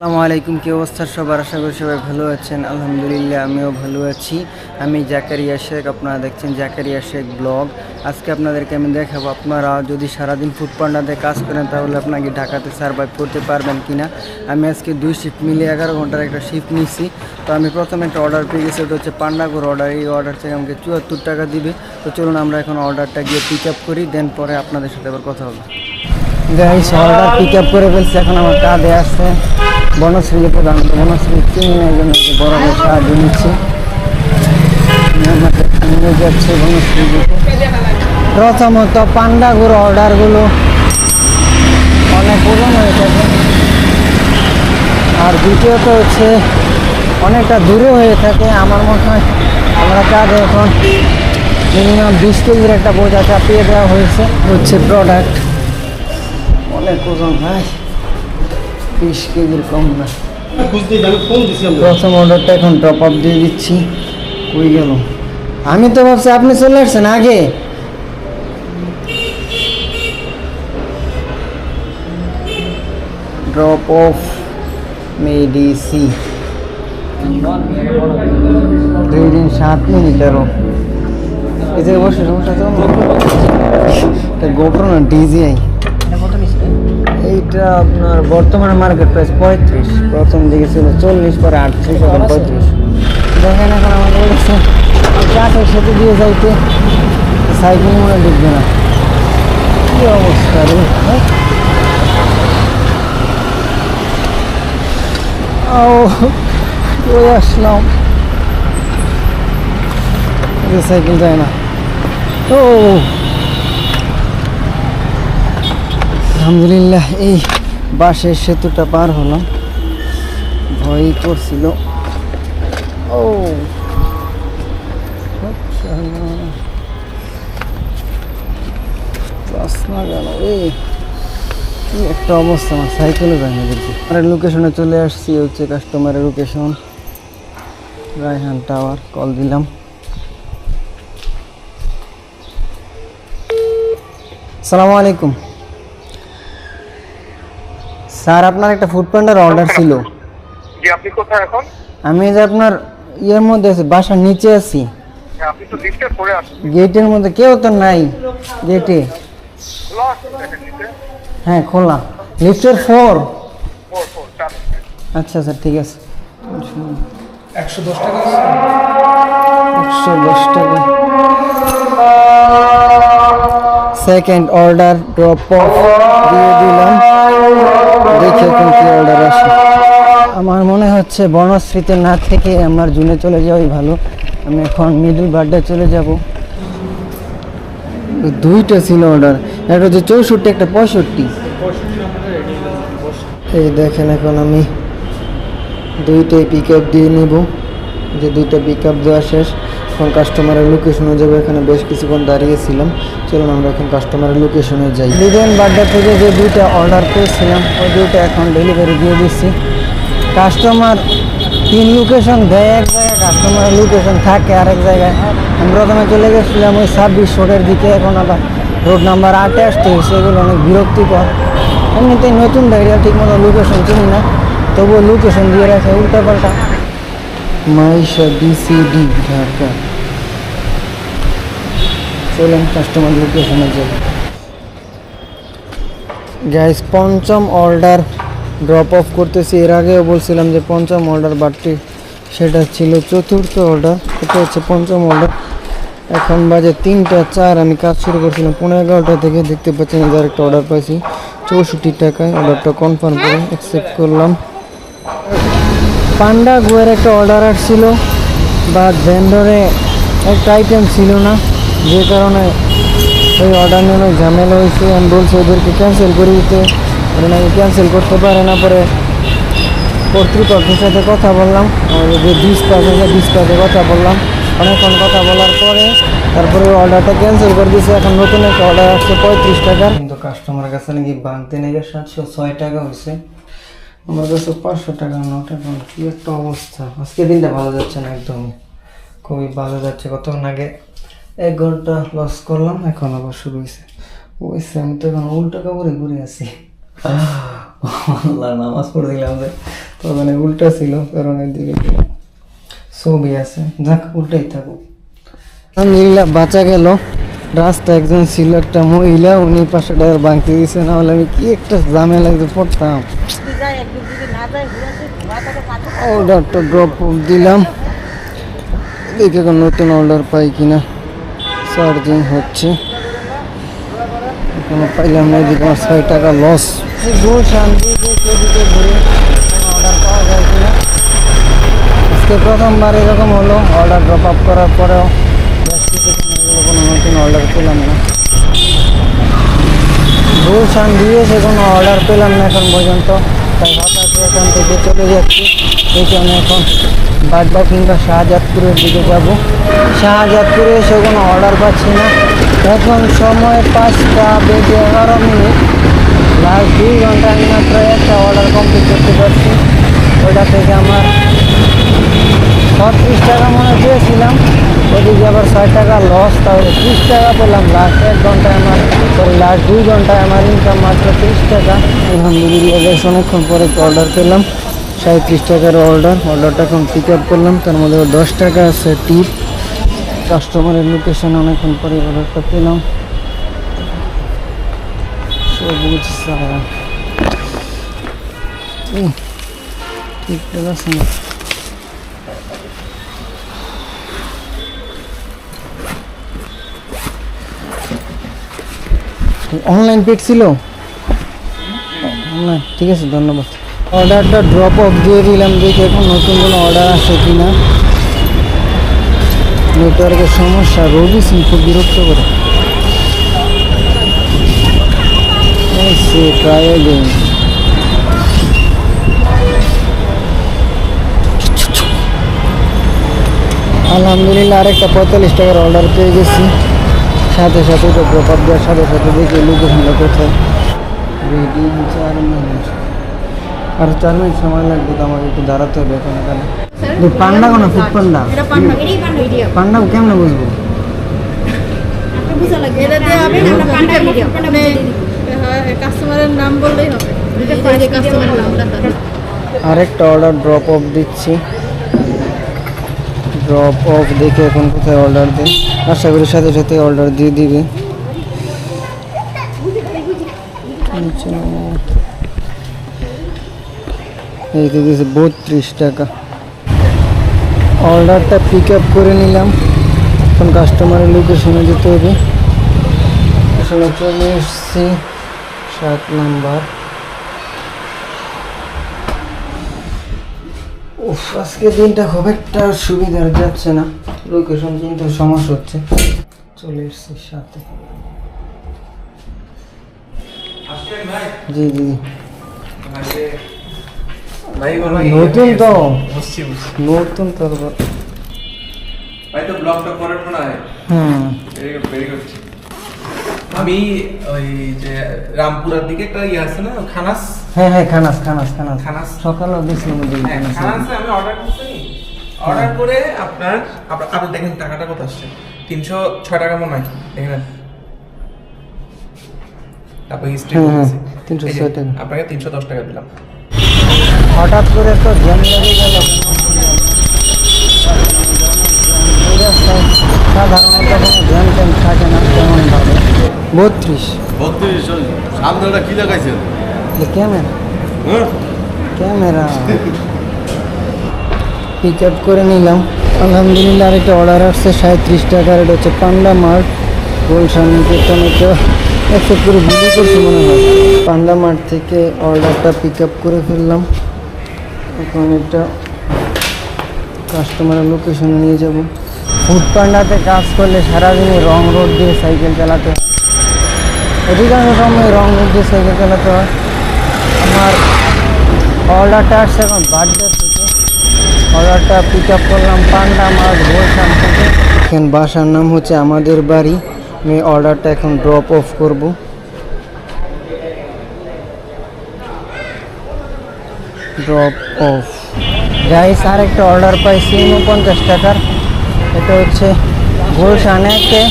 আসসালামু আলাইকুম, কি অবস্থা সবার? আশা করি সবাই ভালো আছেন। আলহামদুলিল্লাহ, আমিও ভালো আছি। আমি জাকারিয়া শেখ, আপনারা দেখছেন জাকারিয়া শেখ ব্লগ। আজকে আপনাদেরকে আমি দেখাবো, আপনারা যদি সারাদিন ফুড পান্ডাতে কাজ করেন, তাহলে আপনাকে ঢাকাতে সার্ভাইভ করতে পারবেন কিনা। আমি আজকে দুই শিফট মিলে এগারো ঘণ্টার একটা শিফট নিচ্ছি তো আমি প্রথমে একটা অর্ডার পেয়ে গেছি ওটা হচ্ছে পান্ডাগোর অর্ডার এই অর্ডার থেকে আমাকে চুয়াত্তর টাকা দিবে। তো চলুন আমরা এখন অর্ডারটা গিয়ে পিক আপ করি দেন পরে আপনাদের সাথে আবার কথা হবে। গাইস অর্ডার পিক আপ করে ফেলছি, এখন আমার কাঁধে আসছে। বনশ্রী প্রধান বনশ্রী চিনি জন্য বড় সাহায্য নিচ্ছি। নিয়ে যাচ্ছে বনশ্রী প্রথমত পান্ডাগুলো অর্ডারগুলো অনেক ওজন হয়ে থাকে আর দ্বিতীয়ত হচ্ছে অনেকটা দূরে হয়ে থাকে। আমার মনে হয় আমরা কাঁধে এখন মিনিমাম বিশ কেজির একটা বোঝা চাপিয়ে দেওয়া হয়েছে। হচ্ছে প্রোডাক্ট অনেক ওজন ভাই বিশ কেজির কম না। প্রথম অর্ডারটা এখন টপ আপ দিয়ে দিচ্ছি। কই গেল? আমি তো ভাবছি আপনি চলে আসছেন আগে। ড্রপ অফ মেডিসি দুই দিন সাত মিনিটেরও এই যে বসে সমস্যা তো গোপ্রো না ডিজিআই এইটা আপনার বর্তমানে মার্কেট প্রাইস পঁয়ত্রিশ। প্রথম দিকে ছিল চল্লিশ পরে আটত্রিশ এখন পঁয়ত্রিশ। দেখেন এখন আমাদের চাটের সাথে দিয়ে যাইতে। সাইকেল মনে ঢুকবে না। কি অবস্থা রে? ও ওই আসলাম? সাইকেল যায় না। ও! আলহামদুলিল্লাহ, এই বাসের সেতুটা পার হলাম। ভয় করছিল। ও। এই কি একটা অবস্থা, আমার সাইকেলে যায় না দেখি আর লোকেশনে চলে আসছি হচ্ছে কাস্টমারের লোকেশন রায়হান টাওয়ার কল দিলাম। সালামু আলাইকুম। স্যার আপনার একটা ফুড পান্ডার অর্ডার ছিল। জি আপনি কোথায় এখন? আমি যে আপনার ইয়ের মধ্যে আছি বাসার নিচে আছি। হ্যাঁ, আপনি তো লিফটের পরে আসুন গেটের মধ্যে কেউ তো নাই গেটে। হ্যাঁ খোলা। লিফটের ফোর ফোর ফোর চার আচ্ছা স্যার ঠিক আছে। একশো দশ টাকা। একশো দশ টাকা। সেকেন্ড অর্ডার ড্রপ অফ দিয়ে দিলাম। দেখি এখন কি অর্ডার আসে। আমার মনে হচ্ছে বনশ্রীতে না থেকে আমার জুনে চলে যাওয়াই ভালো। আমি এখন মিডল বার্থডে চলে যাব। দুইটা ছিল অর্ডার একটা হচ্ছে চৌষট্টি একটা পঁয়ষট্টি। এই দেখেন এখন আমি দুইটাই পিক আপ দিয়ে নিব। যে দুইটা পিক আপ দেওয়া শেষ। এখন কাস্টমারের লোকেশনে যাব, এখানে বেশ কিছুক্ষণ দাঁড়িয়েছিলাম। চলুন আমরা এখন কাস্টমারের লোকেশনে যাই। লিডেন বার্থডে থেকে যে দুইটা অর্ডার পেয়েছিলাম, ওই দুইটা এখন ডেলিভারি দিয়ে দিচ্ছি। কাস্টমার তিন লোকেশন দেয়, এক জায়গায় কাস্টমারের লোকেশন থাকে আরেক জায়গায়। আমি প্রথমে চলে গেছিলাম ওই ছাব্বিশ রোডের দিকে, এখন আবার রোড নাম্বার আটে আসতে হয়েছে, এগুলো অনেক বিরক্তিকর। এমনিতেই নতুন ডায়রিয়া ঠিক মতো লোকেশন চিনি না, তবুও লোকেশন দিয়ে রাখে, উল্টাপাল্টা। মাইশা বিসিডি ঢাকা। চলেন কাস্টমার লোকেশনে যাই। গ্যাস পঞ্চম অর্ডার ড্রপ অফ করতেছি। এর আগেও বলছিলাম যে পঞ্চম অর্ডার বাটটি সেটা ছিল চতুর্থ অর্ডার এটা হচ্ছে পঞ্চম অর্ডার এখন বাজে তিনটা চার। আমি কাজ শুরু করছিলাম পনেরো এগারোটা থেকে। দেখতে পাচ্ছেন এদের একটা অর্ডার পাইছি। চৌষট্টি টাকায় অর্ডারটা কনফার্ম করে অ্যাকসেপ্ট করলাম। পান্ডা গুয়ের একটা অর্ডার আসছিল, বা ভেন্ডরে একটা আইটেম ছিল না, যে কারণে ওই অর্ডার নিয়ে অনেক ঝামেলা হয়েছে। আমি বলছি, ওদেরকে ক্যান্সেল করে দিতে। ওরা নাকি ক্যান্সেল করতে পারে না, পরে কর্তৃপক্ষের সাথে কথা বললাম। আমাদের যে ডিসপ্যাচ আছে ডিসপ্যাচে কথা বললাম। অনেকক্ষণ কথা বলার পরে তারপরে অর্ডারটা ক্যান্সেল করে দিয়েছে। এখন নতুন একটা অর্ডার আসছে, পঁয়ত্রিশ টাকার। কিন্তু কাস্টমার কাছে নাকি বাঁধতে নাকি সাতশো ছয় টাকা হয়েছে। আমার কাছে পাঁচশো টাকা নোট, এখন কি একটা অবস্থা? আজকে দিনটা ভালো যাচ্ছে না একদমই খুবই ভালো যাচ্ছে। কতক্ষণ আগে এক ঘণ্টা লস করলাম, এখন আবার শুরু হয়েছে। ওইসে আমি তো এখন উল্টো কাপড়ে ঘুরে আছি। আল্লাহ, নামাজ পড়ে দিলাম যে। ওখানে উল্টা ছিল, কারণ গেলে ছবি আছে। যাক, উল্টাই থাকুক। আলহামদুলিল্লাহ, বাঁচা গেল। রাস্তা একজন ছিল, একটা মহিলা, উনি পাশে টায়ার ভাঙতে দিয়েছে। না হলে আমি কি একটা ঝামেলাতে পড়তাম। অর্ডারটা ড্রপ দিলাম দেখি এখন নতুন অর্ডার পাই কিনা। চার্জিং হচ্ছে। এখনও পাইলাম না, এদিকে আমার ছয় টাকা লস দূর শান্তিতে কেদিকে ঘুরে অর্ডার পাওয়া যায় কিনা আজকে প্রথমবার এরকম হলো অর্ডার ড্রপ আপ করার পরেও কোনো নতুন অর্ডার পেলাম না। ভূষণ দিয়েছে, কোনো অর্ডার পেলাম না এখন পর্যন্ত। তাই হঠাৎ এখান থেকে চলে যাচ্ছি। এখানে এখন বাদবা কিংবা শাহজাদপুরের দিকে যাব। শাহজাদপুরে এসে কোনো অর্ডার পাচ্ছি না। এখন সময় পাঁচটা বেজে এগারো মিনিট। লাস্ট দুই ঘণ্টা আমি মাত্র একটা অর্ডার কমপ্লিট করতে পারছি। ওটা থেকে আমার ছত্রিশ টাকা মনে পেয়েছিলাম। ওদিকে আবার ছয় টাকা লস তাহলে ত্রিশ টাকা পেলাম। লাস্ট এক ঘন্টায় আমার লাস্ট দুই ঘন্টায় আমার ইনকাম মাত্র ত্রিশ টাকা। আলহামদুলিল্লাহ, বেশ অনেকক্ষণ পরে অর্ডার পেলাম। সাঁত্রিশ টাকার অর্ডার অর্ডারটা এখন পিক আপ করলাম। তার মধ্যে দশ টাকা আছে টিপ কাস্টমারের লোকেশন অনেকক্ষণ পরে অর্ডারটা পেলাম। সবুজ সারা ঠিকঠাক আছে অনলাইন পেড ছিল? অনলাইন ঠিক আছে, ধন্যবাদ। অর্ডারটা ড্রপ অফ দিয়ে দিলাম, দেখি এখন নতুন কোনো অর্ডার আসে কি না নেটওয়ার্কের সমস্যা, রবি সিং খুব বিরক্ত করে। আলহামদুলিল্লাহ, আরেকটা পঁয়তাল্লিশ টাকার অর্ডার পেয়ে গেছি। সাথে সাথে তো ড্রপ দেওয়ার সাথে সাথে দেখি লোকেশনটা কোথায় রেডি চার মিনিট আর চার মিনিট সময় লাগবে তো আমাকে একটু দাঁড়াতে হবে এখন এখানে। পান্ডা কোনো ফুড পান্ডা পান্ডা কেমনে বুঝব? কাস্টমারের নাম বললেই হবে। এই যে কাস্টমারের নামটা। আরেকটা অর্ডার ড্রপ অফ দিচ্ছি। ড্রপ অফ দেখে এখন কোথায় অর্ডার দেয়। আশা করি সাথে সাথে অর্ডার দিয়ে দিবে। নিচে এই তো দিয়েছে বত্রিশ টাকা। অর্ডারটা পিক আপ করে নিলাম। এখন কাস্টমারের লোকেশনে যেতে হবে। আসলে চলে এসছি সাত নাম্বার। উফ আজকে দিনটা খুব একটা সুবিধার যাচ্ছে না। লোকেশন কিন্তু সমস্যা হচ্ছে। চলে এসছি সাথে। জি জি ভাই নতুন তো। নতুন তো। ভাই তো ব্লগটা করেন হয়। Hmm. Very good very good আমি ওই যে রামপুরার দিকে একটা ইয়ে আছে না খানাস? হ্যাঁ হ্যাঁ খানাস খানাস খানাস। খানাস। সকালেও দিয়েছিলাম ওই হ্যাঁ খানাস। আমি অর্ডার করছি। অর্ডার করে আপনার আপনি দেখেন টাকাটা কত আসছে। তিনশো ছয় টাকা মনে হয়। দেখেন তারপর হিস্ট্রি হ্যাঁ, হ্যাঁ, 306 টাকা। আপনাকে তিনশো দশ টাকা দিলাম। হঠাৎ করে তো জ্যাম লেগে গেল এই রাস্তায় সাধারণত কোনো জ্যাম ট্যাম থাকে না তেমন ভাবে বত্রিশ। বত্রিশ সামনে ওটা কি লাগাইছেন ক্যামেরা। হ্যাঁ? ক্যামেরা। পিক আপ করে নিলাম। আলহামদুলিল্লাহ আরেকটা অর্ডার আসছে সাঁত্রিশ টাকার এটা হচ্ছে পান্ডা মার্ট। গুলশান নিকেতন এটা অ্যাকসেপ্ট করে ভুলই করছি মনে হয়। পান্ডা মার্ট থেকে অর্ডারটা পিক আপ করে ফেললাম। এখন এটা কাস্টমারের লোকেশনে নিয়ে যাব। ফুড পান্ডাতে কাজ করলে সারাদিনে রং রোড দিয়ে সাইকেল চালাতে হয়। অধিকাংশ সময় রং দিয়ে সাইকেল হয় আমার অর্ডারটা আসছে এখন বার্থডে থেকে। অর্ডারটা পিক আপ করলাম পান্ডা মার্ট বলসাম থেকে। এখন বাসার নাম হচ্ছে আমাদের বাড়ি। আমি অর্ডারটা এখন ড্রপ অফ করব। ড্রপ অফ গাইস আর একটা অর্ডার পাইছি উনপঞ্চাশ টাকার। এটা হচ্ছে গুলশানেকে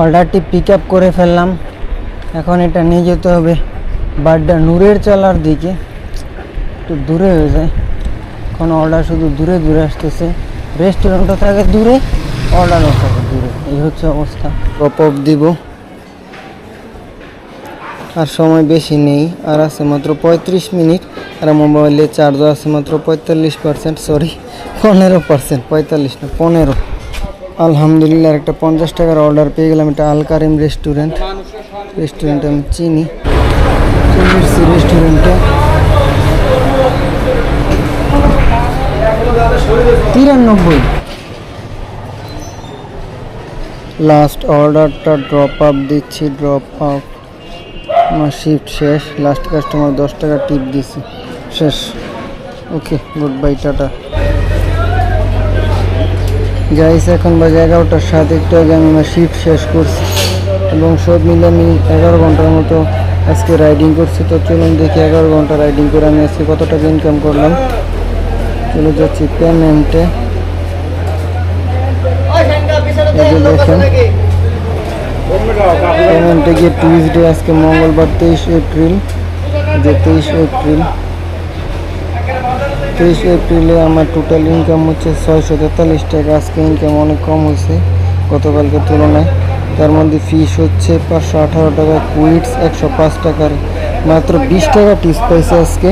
অর্ডারটি পিক আপ করে ফেললাম। এখন এটা নিয়ে যেতে হবে বাড্ডা নূরের চালার দিকে। একটু দূরে হয়ে যায়। এখন অর্ডার শুধু দূরে দূরে আসতেছে। রেস্টুরেন্টও থাকে দূরে অর্ডারও থাকে দূরে। এই হচ্ছে অবস্থা। পপ আপ দিব। আর সময় বেশি নেই। আর আছে মাত্র পঁয়ত্রিশ মিনিট। আর মোবাইলে চার্জও আছে মাত্র পঁয়তাল্লিশ পার্সেন্ট সরি পনেরো পার্সেন্ট পঁয়তাল্লিশ না, পনেরো। আলহামদুলিল্লাহ একটা পঞ্চাশ টাকার অর্ডার পেয়ে গেলাম। এটা আল কারিম রেস্টুরেন্ট রেস্টুরেন্ট আমি চিনি। রেস্টুরেন্টে। তিরানব্বই। লাস্ট অর্ডারটা ড্রপ আপ দিচ্ছি ড্রপ আপ আমার শিফট শেষ। লাস্ট কাস্টমার দশ টাকা টিপ দিছি শেষ। Okay good bye tata. Guys এখন বাজে এগারোটার সাত। একটু আগে আমি আমার শিফট শেষ করছি। এবং সব মিলে আমি এগারো ঘণ্টার মতো আজকে রাইডিং করছি। তো চলুন দেখি এগারো ঘণ্টা রাইডিং করে আমি আজকে কত টাকা ইনকাম করলাম। চলে যাচ্ছি পেমেন্টে পেমেন্টে গিয়ে টিউসডে আজকে মঙ্গলবার তেইশ এপ্রিল, যে তেইশ এপ্রিল, তেইশ এপ্রিলে আমার টোটাল ইনকাম হচ্ছে ছয়শো তেতাল্লিশ টাকা। আজকে ইনকাম অনেক কম হয়েছে গতকালকের তুলনায়। তার মধ্যে ফিস হচ্ছে পাঁচশো আঠারো টাকা কুইটস একশো পাঁচ টাকার। মাত্র বিশ টাকা টিপস পাইছে আজকে।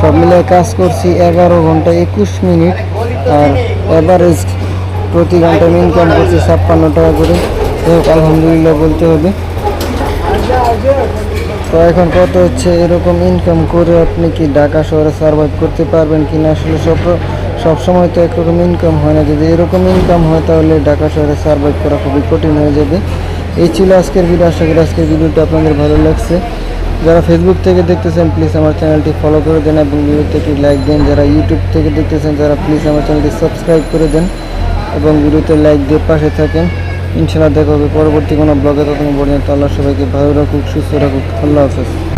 সব মিলে কাজ করছি এগারো ঘণ্টা একুশ মিনিট, আর অ্যাভারেজ প্রতি ঘণ্টা ইনকাম করছি ছাপ্পান্ন টাকা করে। আলহামদুলিল্লাহ বলতে হবে। তো এখন কত হচ্ছে? এরকম ইনকাম করে আপনি কি ঢাকা শহরে সার্ভাইভ করতে পারবেন কি না আসলে সব সব সময় তো একরকম ইনকাম হয় না। যদি এরকম ইনকাম হয়, তাহলে ঢাকা শহরে সার্ভাইভ করা খুবই কঠিন হয়ে যাবে। এই ছিল আজকের ভিডিও আশা করি আজকের ভিডিওটা আপনাদের ভালো লাগছে। যারা ফেসবুক থেকে দেখতেছেন প্লিজ আমার চ্যানেলটি ফলো করে দেন এবং ভিডিওতে একটি লাইক দেন। যারা ইউটিউব থেকে দেখতেছেন যারা প্লিজ আমার চ্যানেলটি সাবস্ক্রাইব করে দেন এবং ভিডিওতে লাইক দিয়ে পাশে থাকেন। ইনশাআল্লাহ দেখা হবে পরবর্তী কোনো ব্লগে তখন পর্যন্ত আল্লাহ সবাইকে ভালো রাখুক, সুস্থ রাখুক। আল্লাহ হাফেজ।